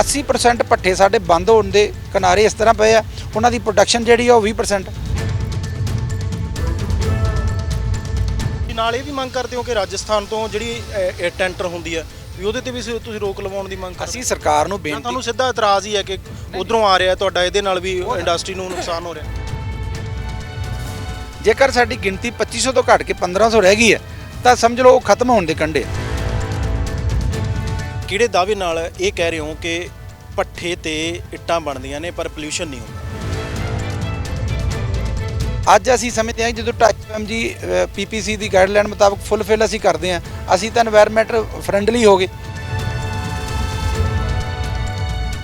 80% ਪੱਠੇ ਸਾਡੇ ਬੰਦ ਹੋਣ ਦੇ ਕਿਨਾਰੇ ਇਸ ਤਰ੍ਹਾਂ ਪਏ ਆ। ਉਹਨਾਂ ਦੀ ਪ੍ਰੋਡਕਸ਼ਨ ਜਿਹੜੀ ਆ ਉਹ 20% ਜੀ, ਨਾਲ ਇਹ ਵੀ ਮੰਗ ਕਰਦੇ ਹੋ ਕਿ ਰਾਜਸਥਾਨ ਤੋਂ ਜਿਹੜੀ ਟੈਂਟਰ ਹੁੰਦੀ ਹੈ ਵੀ ਉਹਦੇ ਤੇ ਵੀ ਤੁਸੀਂ ਰੋਕ ਲਵਾਉਣ ਦੀ ਮੰਗ ਅਸੀਂ ਸਰਕਾਰ ਨੂੰ ਬੇਨਤੀ ਤੁਹਾਨੂੰ ਸਿੱਧਾ ਇਤਰਾਜ਼ ਹੀ ਹੈ ਕਿ ਉਧਰੋਂ ਆ ਰਿਹਾ ਤੁਹਾਡਾ ਇਹਦੇ ਨਾਲ ਵੀ ਇੰਡਸਟਰੀ ਨੂੰ ਨੁਕਸਾਨ ਹੋ ਰਿਹਾ? ਜੇਕਰ ਸਾਡੀ ਗਿਣਤੀ 2500 ਤੋਂ ਘਟ ਕੇ 1500 ਰਹਿ ਗਈ ਹੈ ਤਾਂ ਸਮਝ ਲਓ ਉਹ ਖਤਮ ਹੋਣ ਦੇ ਕੰਢੇ ਆ। ਕਿਹੜੇ ਦਾਅਵੇ ਨਾਲ ਇਹ ਕਹਿ ਰਹੇ ਹੋ ਕਿ ਪੱਠੇ ਤੇ ਇੱਟਾਂ ਬਣਦੀਆਂ ਨੇ ਪਰ ਪੋਲੂਸ਼ਨ ਨਹੀਂ ਹੁੰਦਾ? ਅੱਜ ਅਸੀਂ ਸਮਝਦੇ ਹਾਂ ਜਦੋਂ ਟੱਚ 2.5 ਜੀ ਪੀਪੀਸੀ ਦੀ ਗਾਈਡਲਾਈਨ ਮੁਤਾਬਕ ਫੁੱਲਫਿਲ ਅਸੀਂ ਕਰਦੇ ਹਾਂ, ਅਸੀਂ ਤਾਂ এনवायरमेंट ਫਰੈਂਡਲੀ ਹੋ ਗਏ।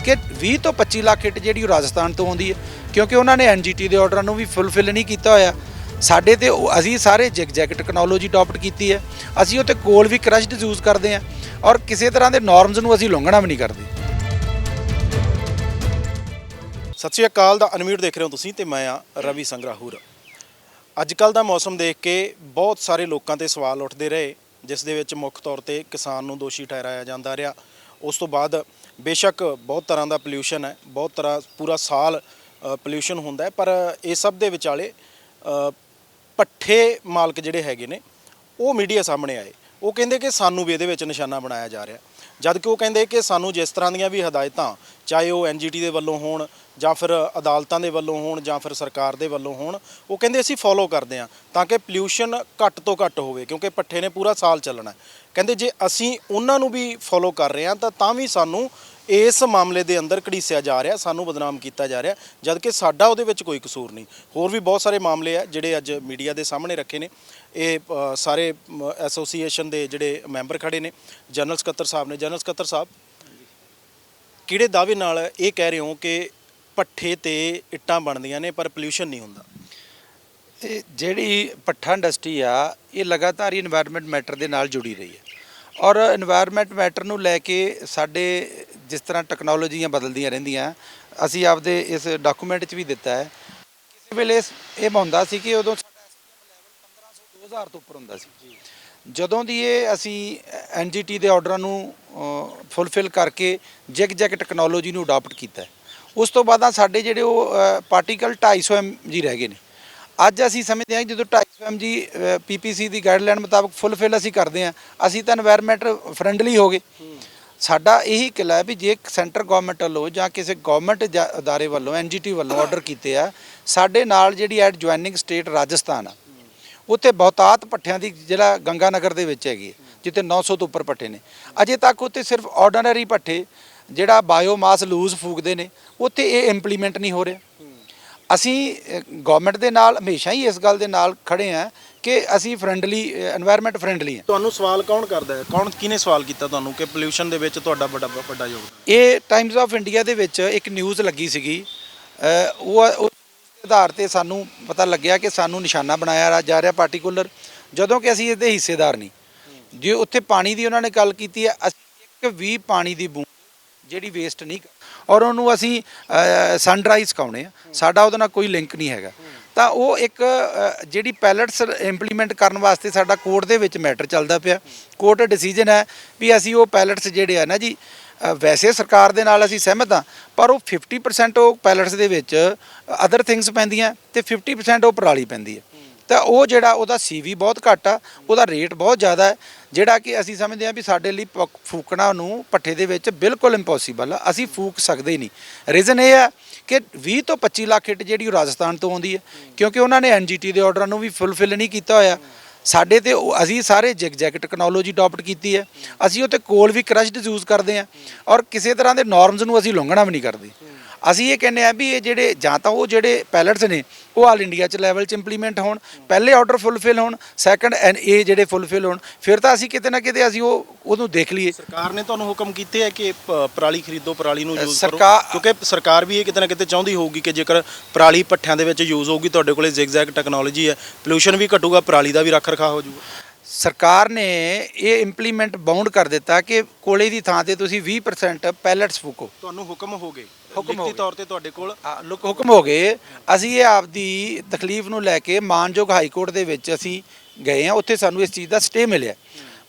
ਕਿ 20 ਤੋਂ 25 ਲੱਖ ਇੱਟ ਜਿਹੜੀ ਉਹ ਰਾਜਸਥਾਨ ਤੋਂ ਆਉਂਦੀ ਹੈ, ਕਿਉਂਕਿ ਉਹਨਾਂ ਨੇ ਐਨਜੀਟੀ ਦੇ ਆਰਡਰਾਂ ਨੂੰ ਵੀ ਫੁੱਲਫਿਲ ਨਹੀਂ ਕੀਤਾ ਹੋਇਆ। ਸਾਡੇ ਤੇ ਅਸੀਂ ਸਾਰੇ ਜਿਗ ਜੈਕ ਟੈਕਨੋਲੋਜੀ ਅਡਾਪਟ ਕੀਤੀ ਹੈ। ਅਸੀਂ ਉਹ ਤੇ ਕੋਲ ਵੀ ਕਰਸ਼ਡ ਯੂਜ਼ ਕਰਦੇ ਹਾਂ। ਔਰ ਕਿਸੇ ਤਰ੍ਹਾਂ ਦੇ ਨਾਰਮਸ ਨੂੰ ਅਸੀਂ ਉਲੰਘਣਾ ਵੀ ਨਹੀਂ ਕਰਦੇ। ਸਤਿ ਸ਼੍ਰੀ ਅਕਾਲ ਦਾ ਅਨਮਿਊਟ ਦੇਖ ਰਹੇ ਹੋ ਤੁਸੀਂ ਤੇ ਮੈਂ ਆ ਰਵੀ ਸੰਗਰਾਹੂਰ। ਅੱਜ ਕੱਲ ਦਾ ਮੌਸਮ ਦੇਖ ਕੇ ਬਹੁਤ ਸਾਰੇ ਲੋਕਾਂ ਤੇ ਸਵਾਲ ਉੱਠਦੇ ਰਹੇ ਜਿਸ ਦੇ ਵਿੱਚ ਮੁੱਖ ਤੌਰ ਤੇ ਕਿਸਾਨ ਨੂੰ ਦੋਸ਼ੀ ਠਹਿਰਾਇਆ ਜਾਂਦਾ ਰਿਹਾ। ਉਸ ਤੋਂ ਬਾਅਦ ਬੇਸ਼ੱਕ ਬਹੁਤ ਤਰ੍ਹਾਂ ਦਾ ਪੋਲਿਊਸ਼ਨ ਹੈ ਬਹੁਤ ਤਰ੍ਹਾਂ ਪੂਰਾ ਸਾਲ ਪੋਲਿਊਸ਼ਨ ਹੁੰਦਾ ਹੈ ਪਰ ਇਹ ਸਭ ਦੇ ਵਿਚਾਲੇ ਅ, ਪੱਠੇ ਮਾਲਕ ਜਿਹੜੇ ਹੈਗੇ ਨੇ ਉਹ ਮੀਡੀਆ ਸਾਹਮਣੇ ਆਏ। ਉਹ ਕਹਿੰਦੇ ਕਿ ਸਾਨੂੰ ਵੀ ਇਹਦੇ ਵਿੱਚ ਨਿਸ਼ਾਨਾ ਬਣਾਇਆ ਜਾ ਰਿਹਾ। ਜਦ ਕਿ ਉਹ ਕਹਿੰਦੇ ਕਿ ਸਾਨੂੰ ਜਿਸ ਤਰ੍ਹਾਂ ਦੀਆਂ ਵੀ ਹਦਾਇਤਾਂ, ਚਾਹੇ ਉਹ ਐਨਜੀਟੀ ਦੇ ਵੱਲੋਂ ਹੋਣ ਜਾਂ ਫਿਰ ਅਦਾਲਤਾਂ ਦੇ ਵੱਲੋਂ ਹੋਣ ਜਾਂ ਫਿਰ ਸਰਕਾਰ ਦੇ ਵੱਲੋਂ ਹੋਣ, ਉਹ ਕਹਿੰਦੇ ਅਸੀਂ ਫੋਲੋ ਕਰਦੇ ਹਾਂ ਤਾਂ ਕਿ ਪੋਲਿਊਸ਼ਨ ਘੱਟ ਤੋਂ ਘੱਟ ਹੋਵੇ, ਕਿਉਂਕਿ ਪੱਠੇ ਨੇ ਪੂਰਾ ਸਾਲ ਚੱਲਣਾ। ਕਹਿੰਦੇ ਜੇ ਅਸੀਂ ਉਹਨਾਂ ਨੂੰ ਵੀ ਫੋਲੋ ਕਰ ਰਹੇ ਹਾਂ ਤਾਂ ਤਾਂ ਵੀ ਸਾਨੂੰ ਇਸ ਮਾਮਲੇ ਦੇ ਅੰਦਰ ਘੜੀਸਿਆ ਜਾ ਰਿਹਾ, ਸਾਨੂੰ ਬਦਨਾਮ ਕੀਤਾ ਜਾ ਰਿਹਾ ਜਦ ਕਿ ਸਾਡਾ ਉਹਦੇ ਵਿੱਚ ਕੋਈ ਕਸੂਰ ਨਹੀਂ। ਹੋਰ ਵੀ ਬਹੁਤ ਸਾਰੇ ਮਾਮਲੇ ਆ ਜਿਹੜੇ ਅੱਜ ਮੀਡੀਆ ਦੇ ਸਾਹਮਣੇ ਰੱਖੇ ਨੇ। ਇਹ ਸਾਰੇ ਐਸੋਸੀਏਸ਼ਨ ਦੇ ਜਿਹੜੇ ਮੈਂਬਰ ਖੜੇ ਨੇ, ਜਨਰਲ ਸਕੱਤਰ ਸਾਹਿਬ ਨੇ। ਜਨਰਲ ਸਕੱਤਰ ਸਾਹਿਬ, ਕਿਹੜੇ ਦਾਅਵੇ ਨਾਲ ਇਹ ਕਹਿ ਰਹੇ ਹੋ ਕਿ ਪੱਠੇ ਤੇ ਇੱਟਾਂ ਬਣਦੀਆਂ ਨੇ, ਪਰ ਪੋਲੂਸ਼ਨ ਨਹੀਂ ਹੁੰਦਾ? ਇਹ ਜਿਹੜੀ ਪੱਠਾ ਇੰਡਸਟਰੀ ਆ, ਇਹ ਲਗਾਤਾਰ ਹੀ এনवायरमेंट ਮੈਟਰ ਦੇ ਨਾਲ ਜੁੜੀ ਰਹੀ ਹੈ। ਔਰ এনवायरमेंट ਮੈਟਰ ਨੂੰ ਲੈ ਕੇ ਸਾਡੇ ਜਿਸ ਤਰ੍ਹਾਂ ਟੈਕਨੋਲੋਜੀਆਂ ਬਦਲਦੀਆਂ ਰਹਿੰਦੀਆਂ। ਅਸੀਂ ਆਪਦੇ ਇਸ ਡਾਕੂਮੈਂਟ 'ਚ ਵੀ ਦਿੱਤਾ ਹੈ। ਕਿਸੇ ਵੇਲੇ ਇਹ ਹੁੰਦਾ ਸੀ ਕਿ ਉਦੋਂ ਤੋਂ ਉੱਪਰ ਹੁੰਦਾ ਸੀ। ਜਦੋਂ ਦੀ ਇਹ ਅਸੀਂ ਐਨਜੀਟੀ ਦੇ ਆਰਡਰਾਂ ਨੂੰ ਫੁੱਲਫਿਲ ਕਰਕੇ ਜਿਗ ਜੈਕ ਟੈਕਨੋਲੋਜੀ ਨੂੰ ਅਡਾਪਟ ਕੀਤਾ ਉਸ ਤੋਂ ਬਾਅਦ ਸਾਡੇ ਜਿਹੜੇ ਉਹ ਪਾਰਟੀਕਲ 250 ਐਮਜੀ ਰਹਿ ਗਏ ਨੇ। ਅੱਜ ਅਸੀਂ ਸਮਝਦੇ ਹਾਂ ਜਦੋਂ 250 ਐਮਜੀ ਪੀਪੀਸੀ ਦੀ ਗਾਈਡਲਾਈਨ ਮੁਤਾਬਕ ਫੁੱਲਫਿਲ ਅਸੀਂ ਕਰਦੇ ਹਾਂ, ਅਸੀਂ ਤਾਂ এনवायरमेंट ਫਰੈਂਡਲੀ ਹੋ ਗਏ। ਸਾਡਾ ਇਹੀ ਕਿਲਾ ਹੈ ਵੀ ਜੇ ਸੈਂਟਰ ਗਵਰਨਮੈਂਟ ਵੱਲੋਂ ਜਾਂ ਕਿਸੇ ਗਵਰਨਮੈਂਟ ਅਦਾਰੇ ਵੱਲੋਂ ਐਨਜੀਟੀ ਵੱਲੋਂ ਆਰਡਰ ਕੀਤੇ ਆ, ਸਾਡੇ ਨਾਲ ਜਿਹੜੀ ਐਟ ਜੁਆਇਨਿੰਗ ਸਟੇਟ ਰਾਜਸਥਾਨ ਆ ਉੱਥੇ ਬਹੁਤਾਤ ਪੱਠਿਆਂ ਦੀ ਜਿਹੜਾ ਗੰਗਾ ਨਗਰ ਦੇ ਵਿੱਚ ਹੈਗੀ ਜਿੱਥੇ 900 ਤੋਂ ਉੱਪਰ ਪੱਠੇ ਨੇ। ਅਜੇ ਤੱਕ ਉੱਥੇ ਸਿਰਫ ਆਰਡੀਨਰੀ ਪੱਠੇ ਜਿਹੜਾ ਬਾਇਓਮਾਸ ਲੂਜ਼ ਫੂਕਦੇ ਨੇ ਉੱਥੇ ਇਹ ਇੰਪਲੀਮੈਂਟ ਨਹੀਂ ਹੋ ਰਿਹਾ। ਅਸੀਂ ਗਵਰਨਮੈਂਟ ਦੇ ਨਾਲ ਹਮੇਸ਼ਾ ਹੀ ਇਸ ਗੱਲ ਦੇ ਨਾਲ ਖੜੇ ਆ ਕਿ ਅਸੀਂ ਫਰੈਂਡਲੀ এনवायरमेंट ਫਰੈਂਡਲੀ ਆ ਤੁਹਾਨੂੰ ਸਵਾਲ ਕੌਣ ਕਰਦਾ ਹੈ? ਕੌਣ ਕਿਨੇ ਸਵਾਲ ਕੀਤਾ ਤੁਹਾਨੂੰ ਕਿ ਪੋਲੂਸ਼ਨ ਦੇ ਵਿੱਚ ਤੁਹਾਡਾ ਵੱਡਾ ਵੱਡਾ ਯੋਗਦਾਨ? ਇਹ ਟਾਈਮਸ ਆਫ ਇੰਡੀਆ ਦੇ ਵਿੱਚ ਇੱਕ ਨਿਊਜ਼ ਲੱਗੀ ਸੀਗੀ। ਉਹ ਆਧਾਰ ਤੇ ਸਾਨੂੰ ਪਤਾ ਲੱਗਿਆ ਕਿ ਸਾਨੂੰ ਨਿਸ਼ਾਨਾ ਬਣਾਇਆ ਜਾ ਰਿਹਾ ਪਾਰਟਿਕੂਲਰ ਜਦੋਂ ਕਿ ਅਸੀਂ ਇਹਦੇ ਹਿੱਸੇਦਾਰ ਨਹੀਂ। ਜੇ ਉੱਥੇ ਪਾਣੀ ਦੀ ਉਹਨਾਂ ਨੇ ਗੱਲ ਕੀਤੀ ਹੈ, ਅਸੀਂ ਇੱਕ ਵੀ ਪਾਣੀ ਦੀ ਬੂੰਦ ਜਿਹੜੀ ਵੇਸਟ ਨਹੀਂ ਔਰ ਉਹਨੂੰ ਅਸੀਂ ਸਨਰਾਈਜ਼ ਕਾਉਣੇ ਆ ਸਾਡਾ ਉਹਦੇ ਨਾਲ ਕੋਈ ਲਿੰਕ ਨਹੀਂ ਹੈਗਾ। ਤਾਂ ਉਹ ਇੱਕ ਜਿਹੜੀ ਪੈਲਟਸ ਇੰਪਲੀਮੈਂਟ ਕਰਨ ਵਾਸਤੇ ਸਾਡਾ ਕੋਰਟ ਦੇ ਵਿੱਚ ਮੈਟਰ ਚੱਲਦਾ ਪਿਆ। ਕੋਰਟ ਡਿਸੀਜਨ ਹੈ ਵੀ ਅਸੀਂ ਉਹ ਪੈਲਟਸ ਜਿਹੜੇ ਆ ਨਾ ਜੀ ਵੈਸੇ ਸਰਕਾਰ ਦੇ ਨਾਲ ਅਸੀਂ ਸਹਿਮਤ ਹਾਂ, ਪਰ ਉਹ 50% ਉਹ ਪੈਲਟਸ ਦੇ ਵਿੱਚ ਅਦਰ ਥਿੰਗਸ ਪੈਂਦੀਆਂ ਤੇ 50% ਉਹ ਪਰਾਲੀ ਪੈਂਦੀ ਹੈ। ਤਾਂ ਉਹ ਜਿਹੜਾ ਉਹਦਾ ਸੀਵੀ ਬਹੁਤ ਘੱਟ ਆ, ਉਹਦਾ ਰੇਟ ਬਹੁਤ ਜ਼ਿਆਦਾ ਹੈ, ਜਿਹੜਾ ਕਿ ਅਸੀਂ ਸਮਝਦੇ ਹਾਂ ਵੀ ਸਾਡੇ ਲਈ ਪ- ਫੂਕਣਾ ਨੂੰ ਪੱਠੇ ਦੇ ਵਿੱਚ ਬਿਲਕੁਲ ਇੰਪੋਸੀਬਲ ਆ, ਅਸੀਂ ਫੂਕ ਸਕਦੇ ਹੀ ਨਹੀਂ। ਰੀਜ਼ਨ ਇਹ ਆ ਕਿ 20 ਤੋਂ 25 ਲੱਖ ਹਿੱਟ ਜਿਹੜੀ ਉਹ ਰਾਜਸਥਾਨ ਤੋਂ ਆਉਂਦੀ ਹੈ, ਕਿਉਂਕਿ ਉਹਨਾਂ ਨੇ ਐਨਜੀਟੀ ਦੇ ਆਰਡਰਾਂ ਨੂੰ ਵੀ ਫੁੱਲਫਿਲ ਨਹੀਂ ਕੀਤਾ ਹੋਇਆ। ਸਾਡੇ ਤੇ ਉਹ- ਅਸੀਂ ਸਾਰੇ ਜਿਗ ਜੈਗ ਟੈਕਨੋਲੋਜੀ ਅਡਾਪਟ ਕੀਤੀ ਹੈ। ਅਸੀਂ ਉਹ 'ਤੇ ਕੋਲ ਵੀ ਕ੍ਰਸ਼ਡ ਯੂਜ਼ ਕਰਦੇ ਹਾਂ। ਔਰ ਕਿਸੇ ਤਰ੍ਹਾਂ ਦੇ ਨਾਰਮਸ ਨੂੰ ਅਸੀਂ ਉਲੰਘਣਾ ਵੀ ਨਹੀਂ ਕਰਦੇ। ਅਸੀਂ ਇਹ ਕਹਿੰਦੇ ਆ ਵੀ ਇਹ ਜਿਹੜੇ ਜਾਂ ਤਾਂ ਉਹ ਜਿਹੜੇ ਪੈਲਟਸ ਨੇ ਉਹ ਆਲ ਇੰਡੀਆ ਚ ਲੈਵਲ ਚ ਇੰਪਲੀਮੈਂਟ ਹੋਣ ਪਹਿਲੇ ਆਰਡਰ ਫੁੱਲਫਿਲ ਹੋਣ ਸੈਕੰਡ ਐਨ ਇਹ ਜਿਹੜੇ ਫੁੱਲਫਿਲ ਹੋਣ ਫਿਰ ਤਾਂ ਅਸੀਂ ਕਿਤੇ ਨਾ ਕਿਤੇ ਅਸੀਂ ਉਹ ਉਹਨੂੰ ਦੇਖ ਲਈਏ। ਸਰਕਾਰ ਨੇ ਤੁਹਾਨੂੰ ਹੁਕਮ ਕੀਤੇ ਹੈ ਕਿ ਪਰਾਲੀ ਖਰੀਦੋ ਪਰਾਲੀ ਨੂੰ ਯੂਜ਼ ਕਰੋ। ਕਿਉਂਕਿ ਸਰਕਾਰ ਵੀ ਇਹ ਕਿਤੇ ਨਾ ਕਿਤੇ ਚਾਹੁੰਦੀ ਹੋਊਗੀ ਕਿ ਜੇਕਰ ਪਰਾਲੀ ਪੱਠਿਆਂ ਦੇ ਵਿੱਚ ਯੂਜ਼ ਹੋਊਗੀ ਤੁਹਾਡੇ ਕੋਲੇ ਜ਼ਿਗਜ਼ੈਗ ਟੈਕਨੋਲੋਜੀ ਹੈ ਪੋਲਿਊਸ਼ਨ ਵੀ ਘਟੂਗਾ ਪਰਾਲੀ ਦਾ ਵੀ ਰੱਖ ਰਖਾ ਹੋ ਜਾਊਗਾ। ਸਰਕਾਰ ਨੇ ਇਹ ਇੰਪਲੀਮੈਂਟ ਬਾਉਂਡ ਕਰ ਦਿੱਤਾ ਕਿ ਕੋਲੇ ਦੀ ਥਾਂ ਤੇ ਤੁਸੀਂ 20% ਪੈਲਟਸ ਫੂਕੋ। ਤੁਹਾਨੂੰ ਹੁਕਮ ਹੋ ਗਏ। ਲਿਖਤੀ। ਤੌਰ ਤੇ ਤੁਹਾਡੇ ਕੋਲ? ਲੋਕ ਹੁਕਮ ਹੋ ਗਏ। ਅਸੀਂ ਇਹ ਆਪਦੀ ਤਕਲੀਫ ਨੂੰ ਲੈ ਕੇ ਮਾਨਯੋਗ ਹਾਈ ਕੋਰਟ ਦੇ ਵਿੱਚ ਅਸੀਂ ਗਏ ਆ ਉੱਥੇ ਸਾਨੂੰ ਇਸ ਚੀਜ਼ ਦਾ ਸਟੇ ਮਿਲਿਆ।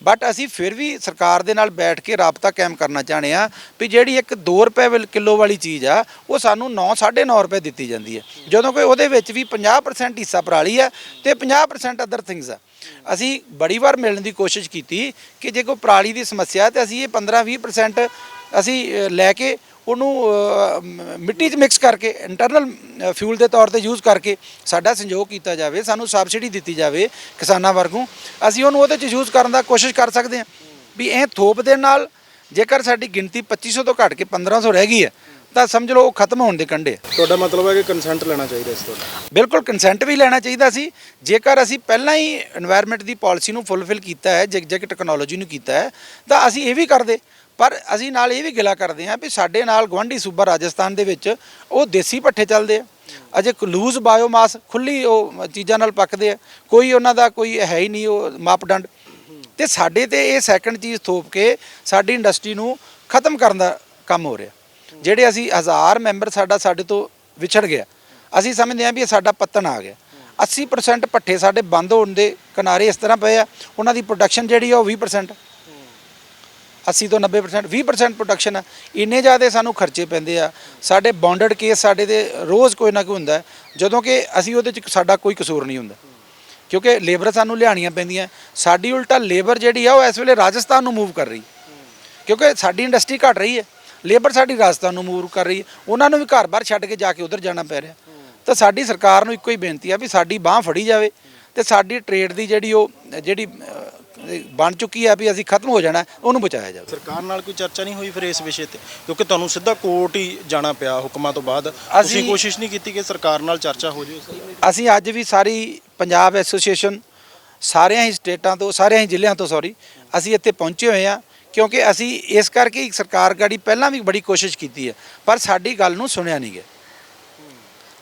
ਬਟ ਅਸੀਂ ਫਿਰ ਵੀ ਸਰਕਾਰ ਦੇ ਨਾਲ ਬੈਠ ਕੇ ਰਾਬਤਾ ਕਾਇਮ ਕਰਨਾ ਚਾਹਣੇ ਆ ਵੀ ਜਿਹੜੀ ਇੱਕ 2 ਰੁਪਏ ਵਾਲ- ਕਿਲੋ ਵਾਲੀ ਚੀਜ਼ ਆ ਉਹ ਸਾਨੂੰ 9 9.5 ਰੁਪਏ ਦਿੱਤੀ ਜਾਂਦੀ ਹੈ। ਜਦੋਂ ਕਿ ਉਹਦੇ ਵਿੱਚ ਵੀ 50% ਹਿੱਸਾ ਪਰਾਲੀ ਆ ਤੇ 50% ਅਦਰ ਥਿੰਗਸ ਆ। ਅਸੀਂ ਬੜੀ ਵਾਰ ਮਿਲਣ ਦੀ ਕੋਸ਼ਿਸ਼ ਕੀਤੀ ਕਿ ਜੇ ਕੋਈ ਪਰਾਲੀ ਦੀ ਸਮੱਸਿਆ ਹੈ ਤੇ ਅਸੀਂ ਇਹ 15 20% ਅਸੀਂ ਅ, ਲੈ ਕੇ ਉਹਨੂੰ ਮਿੱਟੀ 'ਚ ਮਿਕਸ ਕਰਕੇ ਇੰਟਰਨਲ ਫਿਊਲ ਦੇ ਤੌਰ ਤੇ ਯੂਜ਼ ਕਰਕੇ ਸਾਡਾ ਸੰਯੋਗ ਕੀਤਾ ਜਾਵੇ ਸਾਨੂੰ ਸਬਸਿਡੀ ਦਿੱਤੀ ਜਾਵੇ ਕਿਸਾਨਾਂ ਵਰਗੋਂ। ਅਸੀਂ ਉਹਨੂੰ ਉਹਦੇ 'ਚ ਯੂਜ਼ ਕਰਨ ਦਾ ਕੋਸ਼ਿਸ਼ ਕਰ ਸਕਦੇ ਹਾਂ ਵੀ ਇਹ ਥੋਪ ਦੇ ਨਾਲ ਜੇਕਰ ਸਾਡੀ ਗਿਣਤੀ 2500 ਤੋਂ ਘਟ ਕੇ 1500 ਰਹਿ ਗਈ ਹੈ ਤਾਂ ਸਮਝ ਲਓ ਉਹ ਖਤਮ ਹੋਣ ਦੇ ਕੰਢੇ ਤੁਹਾਡਾ ਮਤਲਬ ਹੈ ਕਿ ਕੰਸੈਂਟ ਲੈਣਾ ਚਾਹੀਦਾ ਇਸ ਤੋਂ ਬਿਲਕੁਲ ਕੰਸੈਂਟ ਵੀ ਲੈਣਾ ਚਾਹੀਦਾ ਸੀ। ਜੇਕਰ ਅਸੀਂ ਪਹਿਲਾਂ ਹੀ এনवायरमेंट ਦੀ ਪਾਲਿਸੀ ਨੂੰ ਫੁੱਲਫਿਲ ਕੀਤਾ ਹੈ ਜਿਗ ਜਿਗ ਟੈਕਨੋਲੋਜੀ ਨੂੰ ਕੀਤਾ ਹੈ ਤਾਂ ਅਸੀਂ ਇਹ ਵੀ ਕਰਦੇ ਪਰ ਅਸੀਂ ਨਾਲ ਇਹ ਵੀ ਗਿਲਾ ਕਰਦੇ ਹਾਂ ਵੀ ਸਾਡੇ ਨਾਲ ਗਵਾਂਢੀ ਸੂਬਾ ਰਾਜਸਥਾਨ ਦੇ ਵਿੱਚ ਉਹ ਦੇਸੀ ਪੱਠੇ ਚੱਲਦੇ ਆ। ਅਜੇ ਲੂਜ਼ ਬਾਇਓਮਾਸ ਖੁੱਲੀ ਉਹ ਚੀਜ਼ਾਂ ਨਾਲ ਪੱਕਦੇ ਆ। ਕੋਈ ਉਹਨਾਂ ਦਾ ਕੋਈ ਹੈ ਹੀ ਨਹੀਂ ਉਹ ਮਾਪਦੰਡ। ਤੇ ਸਾਡੇ ਤੇ ਇਹ ਸੈਕੰਡ ਚੀਜ਼ ਥੋਪ ਕੇ ਸਾਡੀ ਇੰਡਸਟਰੀ ਨੂੰ ਖਤਮ ਕਰਨ ਦਾ ਕੰਮ ਹੋ ਰਿਹਾ। ਜਿਹੜੇ ਅਸੀਂ ਹਜ਼ਾਰ ਮੈਂਬਰ ਸਾਡਾ ਸਾਡੇ ਤੋਂ ਵਿਛੜ ਗਿਆ। ਅਸੀਂ ਸਮਝਦੇ ਹਾਂ ਵੀ ਇਹ ਸਾਡਾ ਪਤਨ ਆ ਗਿਆ। 80% ਪੱਠੇ ਸਾਡੇ ਬੰਦ ਹੋਣ ਦੇ ਕਿਨਾਰੇ ਇਸ ਤਰ੍ਹਾਂ ਪਏ ਆ। ਉਹਨਾਂ ਦੀ ਪ੍ਰੋਡਕਸ਼ਨ ਜਿਹੜੀ ਆ ਉਹ 20% 80 ਤੋਂ 90% 20% ਪ੍ਰੋਡਕਸ਼ਨ ਆ। ਇੰਨੇ ਜ਼ਿਆਦਾ ਸਾਨੂੰ ਖਰਚੇ ਪੈਂਦੇ ਆ। ਸਾਡੇ ਬੌਂਡਡ ਕੇਸ ਸਾਡੇ ਦੇ ਰੋਜ਼ ਕੋਈ ਨਾ ਕੋਈ ਹੁੰਦਾ ਜਦੋਂ ਕਿ ਅਸੀਂ ਉਹਦੇ ਚ ਸਾਡਾ ਕੋਈ ਕਸੂਰ ਨਹੀਂ ਹੁੰਦਾ। ਕਿਉਂਕਿ ਲੇਬਰ ਸਾਨੂੰ ਲਿਆਣੀਆਂ ਪੈਂਦੀਆਂ। ਸਾਡੀ ਉਲਟਾ ਲੇਬਰ ਜਿਹੜੀ ਆ, ਉਹ ਇਸ ਵੇਲੇ ਰਾਜਸਥਾਨ ਨੂੰ ਮੂਵ ਕਰ ਰਹੀ। ਕਿਉਂਕਿ ਸਾਡੀ ਇੰਡਸਟਰੀ ਘਟ ਰਹੀ ਹੈ। ਲੇਬਰ ਸਾਡੀ ਰਾਜਸਥਾਨ ਨੂੰ ਮੂਵ ਕਰ ਰਹੀ ਹੈ। ਉਹਨਾਂ ਨੂੰ ਵੀ ਘਰ-ਬਾਰ ਛੱਡ ਕੇ ਜਾ ਕੇ ਉਧਰ ਜਾਣਾ ਪੈ ਰਿਹਾ। ਤਾਂ ਸਾਡੀ ਸਰਕਾਰ ਨੂੰ ਇੱਕੋ ਹੀ ਬੇਨਤੀ ਆ ਵੀ ਸਾਡੀ ਬਾਹ ਫੜੀ ਜਾਵੇ ਤੇ ਸਾਡੀ ਟ੍ਰੇਡ ਦੀ ਜਿਹੜੀ ਉਹ, ਜਿਹੜੀ ਬਣ ਚੁੱਕੀ ਆ ਵੀ ਅਸੀਂ ਖਤਮ ਹੋ ਜਾਣਾ ਉਹਨੂੰ ਬਚਾਇਆ ਜਾਵੇ। ਸਰਕਾਰ ਨਾਲ ਕੋਈ ਚਰਚਾ ਨਹੀਂ ਹੋਈ ਫਿਰ ਇਸ ਵਿਸ਼ੇ ਤੇ? ਕਿਉਂਕਿ ਤੁਹਾਨੂੰ ਸਿੱਧਾ ਕੋਰਟ ਹੀ ਜਾਣਾ ਪਿਆ ਹੁਕਮਾਂ ਤੋਂ ਬਾਅਦ। ਤੁਸੀਂ ਅਸੀਂ- ਕੋਸ਼ਿਸ਼ ਨਹੀਂ ਕੀਤੀ ਕਿ ਸਰਕਾਰ ਨਾਲ ਚਰਚਾ ਹੋ ਜਾਵੇ ਅਸੀਂ ਅੱਜ ਵੀ ਸਾਰੀ ਪੰਜਾਬ ਐਸੋਸੀਏਸ਼ਨ ਸਾਰਿਆਂ ਹੀ ਸਟੇਟਾਂ ਤੋਂ ਸਾਰਿਆਂ ਹੀ ਜ਼ਿਲ੍ਹਿਆਂ ਤੋਂ ਸੌਰੀ ਅਸੀਂ ਇੱਥੇ ਪਹੁੰਚੇ ਹੋਏ ਆ ਕਿਉਂਕਿ ਅਸੀਂ ਇਸ ਕਰਕੇ ਹੀ ਸਰਕਾਰ ਗਾੜੀ ਪਹਿਲਾਂ ਵੀ ਬੜੀ ਕੋਸ਼ਿਸ਼ ਕੀਤੀ ਹੈ ਪਰ ਸਾਡੀ ਗੱਲ ਨੂੰ ਸੁਣਿਆ ਨਹੀਂ ਗਿਆ।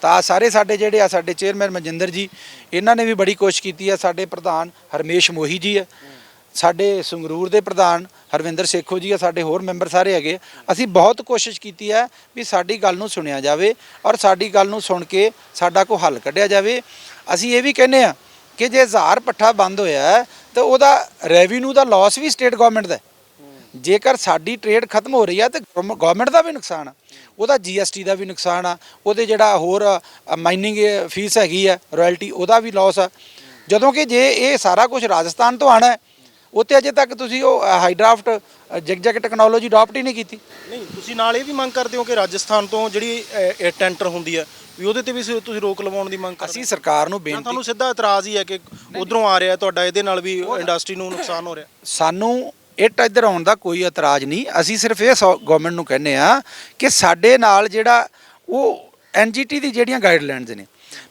ਤਾਂ ਆਹ ਸਾਰੇ ਸਾਡੇ ਜਿਹੜੇ ਆ, ਸਾਡੇ ਚੇਅਰਮੈਨ ਮਨਜਿੰਦਰ ਜੀ, ਇਹਨਾਂ ਨੇ ਵੀ ਬੜੀ ਕੋਸ਼ਿਸ਼ ਕੀਤੀ ਆ, ਸਾਡੇ ਪ੍ਰਧਾਨ ਹਰਮੇਸ਼ ਮੋਹੀ ਜੀ ਆ, ਸਾਡੇ ਸੰਗਰੂਰ ਦੇ ਪ੍ਰਧਾਨ ਹਰਵਿੰਦਰ ਸੇਖੋ ਜੀ ਆ, ਸਾਡੇ ਹੋਰ ਮੈਂਬਰ ਸਾਰੇ ਹੈਗੇ ਅਸੀਂ ਬਹੁਤ ਕੋਸ਼ਿਸ਼ ਕੀਤੀ ਹੈ ਵੀ ਸਾਡੀ ਗੱਲ ਨੂੰ ਸੁਣਿਆ ਜਾਵੇ ਔਰ ਸਾਡੀ ਗੱਲ ਨੂੰ ਸੁਣ ਕੇ ਸਾਡਾ ਕੋਈ ਹੱਲ ਕੱਢਿਆ ਜਾਵੇ ਅਸੀਂ ਇਹ ਵੀ ਕਹਿੰਦੇ ਆ ਕਿ ਜੇ ਹਜ਼ਾਰ ਪੱਠਾ ਬੰਦ ਹੋਇਆ ਹੈ, ਤਾਂ ਉਹਦਾ ਰੈਵਨਿਊ ਦਾ ਲਾਸ ਵੀ ਸਟੇਟ ਗਵਰਨਮੈਂਟ ਦਾ ਹੈ। ਜੇਕਰ ਸਾਡੀ ਟ੍ਰੇਡ ਖਤਮ ਹੋ ਰਹੀ ਆ ਤੇ ਗਵਰਨਮੈਂਟ ਦਾ ਵੀ ਨੁਕਸਾਨ ਆ। ਉਹਦਾ ਜੀਐਸਟੀ ਦਾ ਵੀ ਨੁਕਸਾਨ ਆ। ਉਹਦੇ ਜਿਹੜਾ ਹੋਰ ਮਾਈਨਿੰਗ ਫੀਸ ਹੈਗੀ ਆ ਰਾਇਲਟੀ ਉਹਦਾ ਵੀ ਲਾਸ ਆ। ਜਦੋਂ ਕਿ ਜੇ ਇਹ ਸਾਰਾ ਕੁਝ ਰਾਜਸਥਾਨ ਤੋਂ ਆਣਾ ਉੱਤੇ ਅਜੇ ਤੱਕ ਤੁਸੀਂ ਉਹ ਹਾਈਡਰਾਫਟ ਜਿਗ ਜਿਗ ਟੈਕਨੋਲੋਜੀ ਅਡਾਪਟ ਹੀ ਨਹੀਂ ਕੀਤੀ। ਨਹੀਂ ਤੁਸੀਂ ਨਾਲ ਇਹ ਵੀ ਮੰਗ ਕਰਦੇ ਹੋ ਕਿ ਰਾਜਸਥਾਨ ਤੋਂ ਜਿਹੜੀ ਟੈਂਟਰ ਹੁੰਦੀ ਹੈ ਵੀ ਉਹਦੇ ਤੇ ਵੀ ਤੁਸੀਂ ਰੋਕ ਲਵਾਉਣ ਦੀ ਮੰਗ ਕਰਦੇ ਅਸੀਂ ਸਰਕਾਰ ਨੂੰ ਬੇਨਤੀ ਤੁਹਾਨੂੰ ਸਿੱਧਾ ਇਤਰਾਜ਼ ਹੀ ਹੈ ਕਿ ਉਧਰੋਂ ਆ ਰਿਹਾ ਤੁਹਾਡਾ ਇਹਦੇ ਨਾਲ ਵੀ ਇੰਡਸਟਰੀ ਨੂੰ ਨੁਕਸਾਨ ਹੋ ਰਿਹਾ? ਸਾਨੂੰ ਇੱਟ ਇੱਧਰ ਆਉਣ ਦਾ ਕੋਈ ਇਤਰਾਜ਼ ਨਹੀਂ। ਅਸੀਂ ਸਿਰਫ ਇਹ ਗਵਰਨਮੈਂਟ ਨੂੰ ਕਹਿੰਨੇ ਆ ਕਿ ਸਾਡੇ ਨਾਲ ਜਿਹੜਾ ਉਹ ਐਨਜੀਟੀ ਦੀ ਜਿਹੜੀਆਂ ਗਾਈਡਲਾਈਨਸ ਨੇ,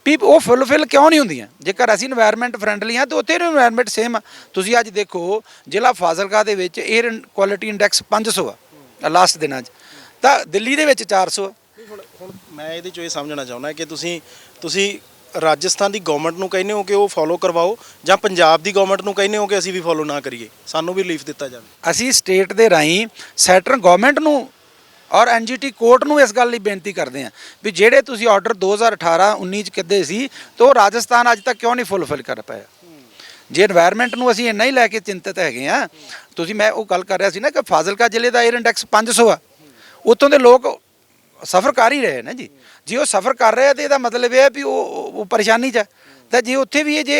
ਵੀ ਉਹ ਫੁੱਲਫਿਲ ਕਿਉਂ ਨਹੀਂ ਹੁੰਦੀਆਂ? ਜੇਕਰ ਅਸੀਂ এনवायरमेंट ਫਰੈਂਡਲੀ ਆ ਤਾਂ ਉੱਥੇ এনवायरमेंट ਸੇਮ ਆ। ਤੁਸੀਂ ਅੱਜ ਦੇਖੋ, ਜ਼ਿਲ੍ਹਾ ਫਾਜ਼ਿਲਕਾ ਦੇ ਵਿੱਚ 에ਅਰ ਕੁਆਲਿਟੀ ਇੰਡੈਕਸ 500 ਆ ਲਾਸਟ ਦਿਨਾਂ 'ਚ। ਤਾਂ ਦਿੱਲੀ ਦੇ ਵਿੱਚ 400 ਆ। ਹੁਣ ਮੈਂ ਇਹਦੇ ਚੋਂ ਇਹ ਸਮਝਣਾ ਚਾਹੁੰਦਾ ਕਿ ਤੁਸੀਂ ਤੁਸੀਂ ਰਾਜਸਥਾਨ ਦੀ ਗਵਰਨਮੈਂਟ ਨੂੰ ਕਹਿੰਦੇ ਹੋ ਕਿ ਉਹ ਫੋਲੋ ਕਰਵਾਓ ਜਾਂ ਪੰਜਾਬ ਦੀ ਗਵਰਨਮੈਂਟ ਨੂੰ ਕਹਿੰਦੇ ਹੋ ਕਿ ਅਸੀਂ ਵੀ ਫੋਲੋ ਨਾ ਕਰੀਏ? ਸਾਨੂੰ ਵੀ ਰਿਲੀਫ ਦਿੱਤਾ ਜਾਵੇ। ਅਸੀਂ ਸਟੇਟ ਦੇ ਰਾਹੀਂ ਸੈਂਟਰ ਗਵਰਨਮੈਂਟ ਨੂੰ ਔਰ ਐਨਜੀਟੀ ਕੋਰਟ ਨੂੰ ਇਸ ਗੱਲ ਲਈ ਬੇਨਤੀ ਕਰਦੇ ਆ ਵੀ ਜਿਹੜੇ ਤੁਸੀਂ ਆਰਡਰ 2018 19 ਚ ਕਿੱਦੇ ਸੀ, ਤੋ ਰਾਜਸਥਾਨ ਅੱਜ ਤੱਕ ਕਿਉਂ ਨਹੀਂ ਫੁੱਲਫਿਲ ਕਰ ਪਾਇਆ? ਜੇ এনवायरमेंट ਨੂੰ ਅਸੀਂ ਇੰਨਾ ਹੀ ਲੈ ਕੇ ਚਿੰਤਤ ਹੈਗੇ ਆ ਤੁਸੀਂ ਮੈਂ ਉਹ ਗੱਲ ਕਰ ਰਿਹਾ ਸੀ ਨਾ ਕਿ ਫਾਜ਼ਿਲਕਾ ਜ਼ਿਲ੍ਹੇ ਦਾ ਏਅਰ ਇੰਡੈਕਸ 500 ਆ ਉਤੋਂ ਦੇ ਲੋਕ ਸਫਰ ਕਰ ਹੀ ਰਹੇ ਨੇ ਜੀ। ਜੇ ਉਹ ਸਫਰ ਕਰ ਰਹੇ ਆ ਤੇ ਇਹਦਾ ਮਤਲਬ ਇਹ ਹੈ ਵੀ ਉਹ ਉਹ ਪਰੇਸ਼ਾਨੀ 'ਚ ਹੈ ਤਾਂ ਜੇ ਉੱਥੇ ਵੀ ਇਹ ਜੇ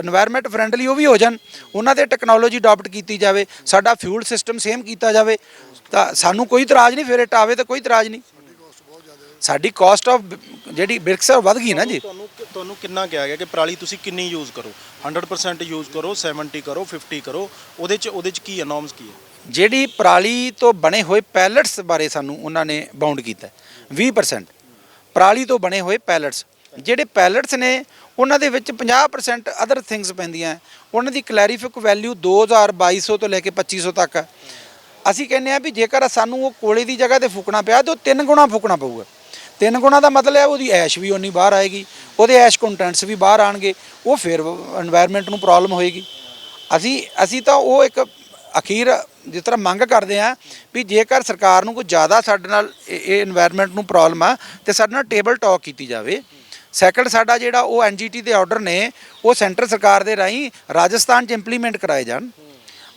এনवायरमेंट ਫਰੈਂਡਲੀ ਉਹ ਵੀ ਹੋ ਜਾਣ, ਉਹਨਾਂ ਦੇ ਟੈਕਨੋਲੋਜੀ ਅਡਾਪਟ ਕੀਤੀ ਜਾਵੇ, ਸਾਡਾ ਫਿਊਲ ਸਿਸਟਮ ਸੇਮ ਕੀਤਾ ਜਾਵੇ, ਤਾਂ ਸਾਨੂੰ ਕੋਈ ਤਰਾਜ ਨਹੀਂ, ਫਿਰ ਟਾਵੇ ਤਾਂ ਕੋਈ ਤਰਾਜ ਨਹੀਂ। ਸਾਡੀ ਕਾਸਟ ਆਫ ਜਿਹੜੀ ਬਿਰਕਸਰ ਵਧ ਗਈ ਨਾ ਜੀ। ਤੁਹਾਨੂੰ ਤੁਹਾਨੂੰ ਕਿੰਨਾ ਕਿਹਾ ਗਿਆ ਕਿ ਪਰਾਲੀ ਤੁਸੀਂ ਕਿੰਨੀ ਯੂਜ਼ ਕਰੋ? 100% ਯੂਜ਼ ਕਰੋ 70 ਕਰੋ 50 ਕਰੋ, ਉਹਦੇ ਚ ਉਹਦੇ ਚ ਕੀ ਅਨੋਮਸ ਕੀ ਹੈ ਜਿਹੜੀ ਪਰਾਲੀ ਤੋਂ ਬਣੇ ਹੋਏ ਪੈਲਟਸ ਬਾਰੇ ਸਾਨੂੰ ਉਹਨਾਂ ਨੇ ਬਾਉਂਡ ਕੀਤਾ 20% ਪਰਾਲੀ ਤੋਂ ਬਣੇ ਹੋਏ ਪੈਲਟਸ। ਜਿਹੜੇ ਪੈਲਟਸ ਨੇ, ਉਹਨਾਂ ਦੇ ਵਿੱਚ 50% ਅਦਰ ਥਿੰਗਸ ਪੈਂਦੀਆਂ ਉਹਨਾਂ ਦੀ ਕਲੈਰੀਫਿਕ ਵੈਲਿਊ 2200 ਤੋਂ ਲੈ ਕੇ 2500 ਤੱਕ ਹੈ। ਅਸੀਂ ਕਹਿੰਦੇ ਆ ਵੀ ਜੇਕਰ ਸਾਨੂੰ ਉਹ ਕੋਲੇ ਦੀ ਜਗ੍ਹਾ ਤੇ ਫੂਕਣਾ ਪਿਆ, ਤਾਂ ਉਹ ਤਿੰਨ ਗੁਣਾ ਫੂਕਣਾ ਪਊਗਾ। ਤਿੰਨ ਗੁਣਾ ਦਾ ਮਤਲਬ ਹੈ ਉਹਦੀ ਐਸ਼ ਵੀ ਉਨੀ ਬਾਹਰ ਆਏਗੀ, ਉਹਦੇ ਐਸ਼ ਕੰਟੈਂਟਸ ਵੀ ਬਾਹਰ ਆਣਗੇ ਉਹ ਫਿਰ এনवायरमेंट ਨੂੰ ਪ੍ਰੋਬਲਮ ਹੋਏਗੀ। ਅਸੀਂ ਅਸੀਂ ਤਾਂ ਉਹ ਇੱਕ ਅਖੀਰ ਜਿਸ ਤਰ੍ਹਾਂ ਮੰਗ ਕਰਦੇ ਆ ਵੀ ਜੇਕਰ ਸਰਕਾਰ ਨੂੰ ਕੋਈ ਜ਼ਿਆਦਾ ਸਾਡੇ ਨਾਲ ਇਹ এনवायरमेंट ਨੂੰ ਪ੍ਰੋਬਲਮ ਆ, ਤੇ ਸਾਡੇ ਨਾਲ ਟੇਬਲ ਟਾਕ ਕੀਤੀ ਜਾਵੇ। ਸੈਕੰਡ ਸਾਡਾ ਜਿਹੜਾ ਉਹ ਐਨਜੀਟੀ ਦੇ ਆਰਡਰ ਨੇ, ਉਹ ਸੈਂਟਰ ਸਰਕਾਰ ਦੇ ਰਾਹੀਂ ਰਾਜਸਥਾਨ 'ਚ ਇੰਪਲੀਮੈਂਟ ਕਰਾਏ ਜਾਣ।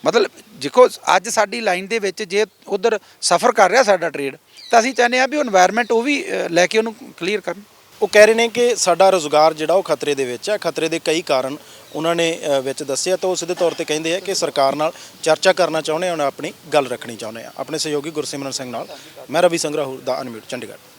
ਮਤਲਬ ਦੇਖੋ, ਅੱਜ ਸਾਡੀ ਲਾਈਨ ਦੇ ਵਿੱਚ ਜੇ ਉਧਰ ਸਫਰ ਕਰ ਰਿਹਾ ਸਾਡਾ ਟ੍ਰੇਡ ਤਾਂ ਅਸੀਂ ਚਾਹੁੰਦੇ ਆ ਵੀ ਉਹ এনवायरमेंट ਉਹ ਵੀ ਲੈ ਕੇ ਉਹਨੂੰ ਕਲੀਅਰ ਕਰਨ। ਉਹ ਕਹਿ ਰਹੇ ਨੇ ਕਿ ਸਾਡਾ ਰੋਜ਼ਗਾਰ ਜਿਹੜਾ ਉਹ ਖਤਰੇ ਦੇ ਵਿੱਚ ਹੈ। ਖਤਰੇ ਦੇ ਕਈ ਕਾਰਨ ਉਹਨਾਂ ਨੇ ਵਿੱਚ ਦੱਸਿਆ ਤਾਂ ਉਹ ਸਿੱਧੇ ਤੌਰ ਤੇ ਕਹਿੰਦੇ ਆ ਕਿ ਸਰਕਾਰ ਨਾਲ ਚਰਚਾ ਕਰਨਾ ਚਾਹੁੰਦੇ ਆ, ਉਹਨਾਂ ਆਪਣੀ ਗੱਲ ਰੱਖਣੀ ਚਾਹੁੰਦੇ ਆ। ਆਪਣੇ ਸਹਿਯੋਗੀ ਗੁਰਸਿਮਰਨ ਸਿੰਘ ਨਾਲ, ਮੈਂ ਰਵੀ ਸੰਗਰਾਹੂ ਦਾ ਅਨਮਿਊਟ, ਚੰਡੀਗੜ੍ਹ।